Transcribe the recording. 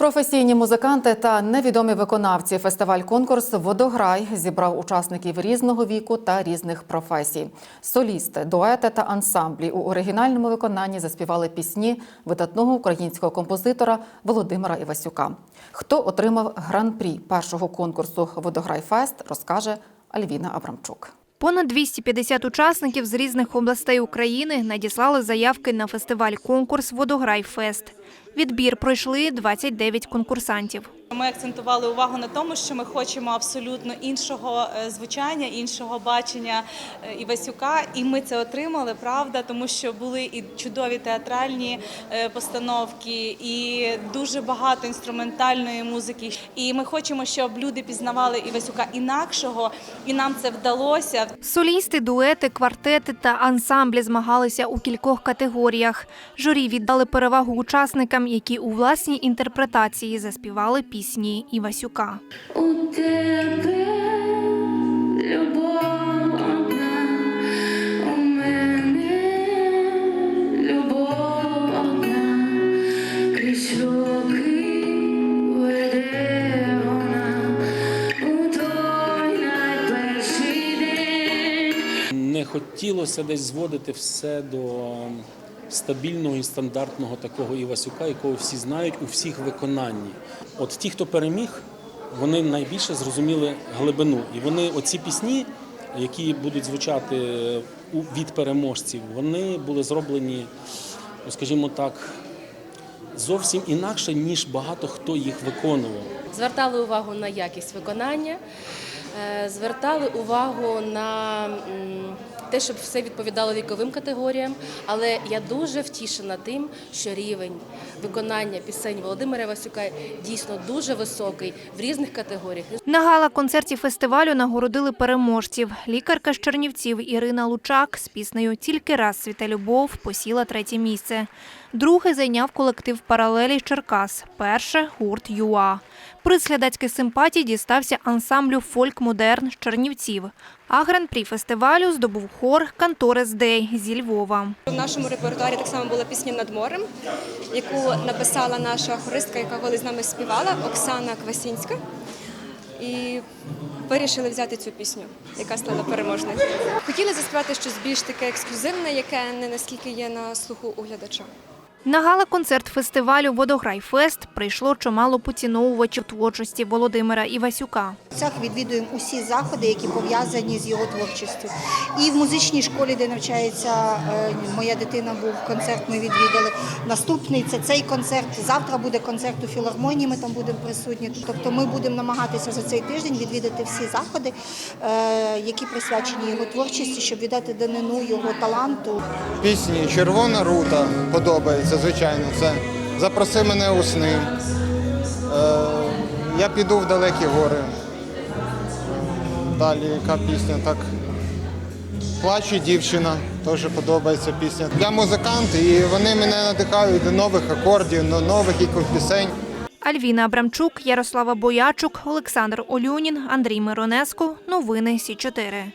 Професійні музиканти та невідомі виконавці. Фестиваль-конкурс Водограй зібрав учасників різного віку та різних професій. Солісти, дуети та ансамблі у оригінальному виконанні заспівали пісні видатного українського композитора Володимира Івасюка. Хто отримав гран-прі першого конкурсу Водограй Фест, розкаже Альвіна Абрамчук. Понад 250 учасників з різних областей України надіслали заявки на фестиваль-конкурс Водограй Фест. Відбір пройшли 29 конкурсантів. Ми акцентували увагу на тому, що ми хочемо абсолютно іншого е, звучання, іншого бачення е, Івасюка, і ми це отримали, правда, тому що були і чудові театральні е, постановки, і дуже багато інструментальної музики. І ми хочемо, щоб люди пізнавали Івасюка інакшого, і нам це вдалося. Солісти, дуети, квартети та ансамблі змагалися у кількох категоріях. Журі віддали перевагу учасникам, які у власній інтерпретації заспівали пісні Івасюка. У тебе любов. Не хотілося десь зводити все до стабільного і стандартного такого Івасюка, якого всі знають у всіх виконанні. От ті, хто переміг, вони найбільше зрозуміли глибину. І вони, оці пісні, які будуть звучати від переможців, вони були зроблені, ну, скажімо так, зовсім інакше, ніж багато хто їх виконував. Звертали увагу на якість виконання, е, звертали увагу на те, щоб все відповідало віковим категоріям. Але я дуже втішена тим, що рівень виконання пісень Володимира Васюка дійсно дуже високий в різних категоріях. На гала-концерті фестивалю нагородили переможців. Лікарка з Чернівців Ірина Лучак з піснею Тільки раз світа любов посіла третє місце. Друге зайняв колектив паралелі з Черкас. Перше гурт ЮА. Приз глядацьких симпатій дістався ансамблю Фольк Модерн з Чернівців. А гран-прі фестивалю здобув хор Канторес Дей зі Львова. В нашому репертуарі так само була пісня над морем, яку написала наша хористка, яка колись з нами співала, Оксана Квасінська. І вирішили взяти цю пісню, яка стала переможною. Хотіли заспівати щось більш таке ексклюзивне, яке не наскільки є на слуху у глядача. На гала-концерт фестивалю Водограй Фест прийшло чимало поціновувачів творчості Володимира Івасюка. Цях відвідуємо усі заходи, які пов'язані з його творчістю. І в музичній школі, де навчається е, моя дитина, був концерт. Ми відвідали. Наступний це цей концерт. Завтра буде концерт у філармонії. Ми там будемо присутні. Тобто, ми будемо намагатися за цей тиждень відвідати всі заходи, е, які присвячені його творчості, щоб віддати данину його таланту. Пісні Червона рута подобається, звичайно. Це запроси мене у сни. Е, я піду в далекі гори. Далі яка пісня? Так. Плаче дівчина, теж подобається пісня. Я музикант, і вони мене надихають до нових акордів, до нових якихось пісень. Альвіна Абрамчук, Ярослава Боячук, Олександр Олюнін, Андрій Миронеско. Новини Сі 4